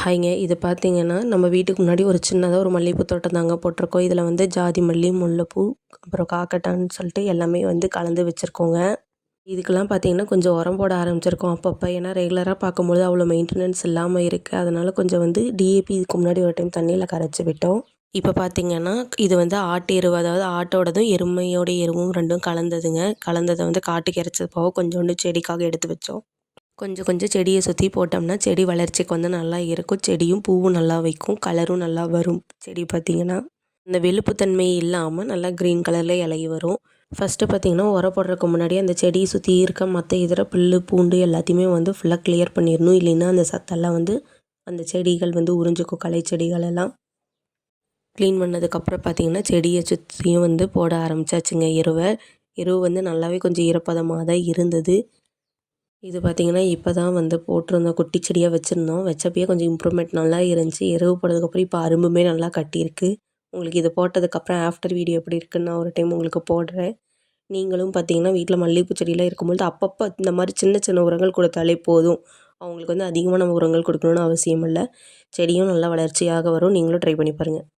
ஹாய்ங்க இது பார்த்திங்கன்னா நம்ம வீட்டுக்கு முன்னாடி ஒரு சின்னதாக ஒரு மல்லிகைப்பூ தோட்டம் தாங்க போட்டிருக்கோம். இதில் வந்து ஜாதி மல்லி முல்லைப்பூ அப்புறம் காக்கட்டான்னு சொல்லிட்டு எல்லாமே வந்து கலந்து வச்சுருக்கோங்க. இதுக்கெல்லாம் பார்த்தீங்கன்னா கொஞ்சம் உரம் போட ஆரம்பிச்சிருக்கோம் அப்பப்போ. ஏன்னா ரெகுலராக பார்க்கும்போது அவ்வளோ மெயின்டெனன்ஸ் இல்லாமல் இருக்குது அதனால் கொஞ்சம் வந்து டிஏபி இதுக்கு முன்னாடி ஒரு டைம் தண்ணியில் கரைச்சி விட்டோம். இப்போ பார்த்தீங்கன்னா இது வந்து ஆட்டு எருவு அதாவது ஆட்டோடதும் எருமையோட எருவும் ரெண்டும் கலந்ததுங்க. கலந்ததை வந்து காட்டுக்கு இறைச்சது போக கொஞ்சோண்டு செடிக்காக எடுத்து வச்சோம். கொஞ்சம் கொஞ்சம் செடியை சுற்றி போட்டோம்னா செடி வளர்ச்சிக்கு வந்து நல்லா இருக்கும். செடியும் பூவும் நல்லா வைக்கும். கலரும் நல்லா வரும். செடி பார்த்திங்கன்னா இந்த வெளுப்புத்தன்மை இல்லாமல் நல்லா க்ரீன் கலரில் இலை வரும். ஃபஸ்ட்டு பார்த்திங்கன்னா உரம் போடுறதுக்கு முன்னாடி அந்த செடியை சுற்றி இருக்க மற்ற இதர புல் பூண்டு எல்லாத்தையுமே வந்து ஃபுல்லாக கிளியர் பண்ணிடணும். இல்லைன்னா அந்த சத்தெல்லாம் வந்து அந்த செடிகள் வந்து உறிஞ்சிக்கும். களை செடிகள் எல்லாம் க்ளீன் பண்ணதுக்கப்புறம் பார்த்திங்கன்னா செடியை சுற்றியும் வந்து போட ஆரம்பிச்சாச்சுங்க. எருவை எருவு வந்து நல்லாவே கொஞ்சம் ஈரப்பதமாக தான் இருந்தது. இது பார்த்திங்கன்னா இப்போ தான் வந்து போட்டிருந்தோம். குட்டி செடியாக வச்சுருந்தோம். வச்சப்பயே கொஞ்சம் இம்ப்ரூவ்மெண்ட் நல்லா இருந்துச்சு. எருவு போட்டதுக்கப்புறம் இப்போ அரும்புமே நல்லா கட்டியிருக்கு. உங்களுக்கு இது போட்டதுக்கப்புறம் ஆஃப்டர் வீடியோ எப்படி இருக்குன்னு நான் ஒரு டைம் உங்களுக்கு போடுறேன். நீங்களும் பார்த்தீங்கன்னா வீட்டில் மல்லிகைப்பூ செடியெலாம் இருக்கும்போது அப்பப்போ இந்த மாதிரி சின்ன சின்ன உரங்கள் கொடுத்தாலே போதும். அவங்களுக்கு வந்து அதிகமான உரங்கள் கொடுக்கணுன்னு அவசியம் இல்லை. செடியும் நல்லா வளர்ச்சியாக வரும். நீங்களும் ட்ரை பண்ணி பாருங்கள்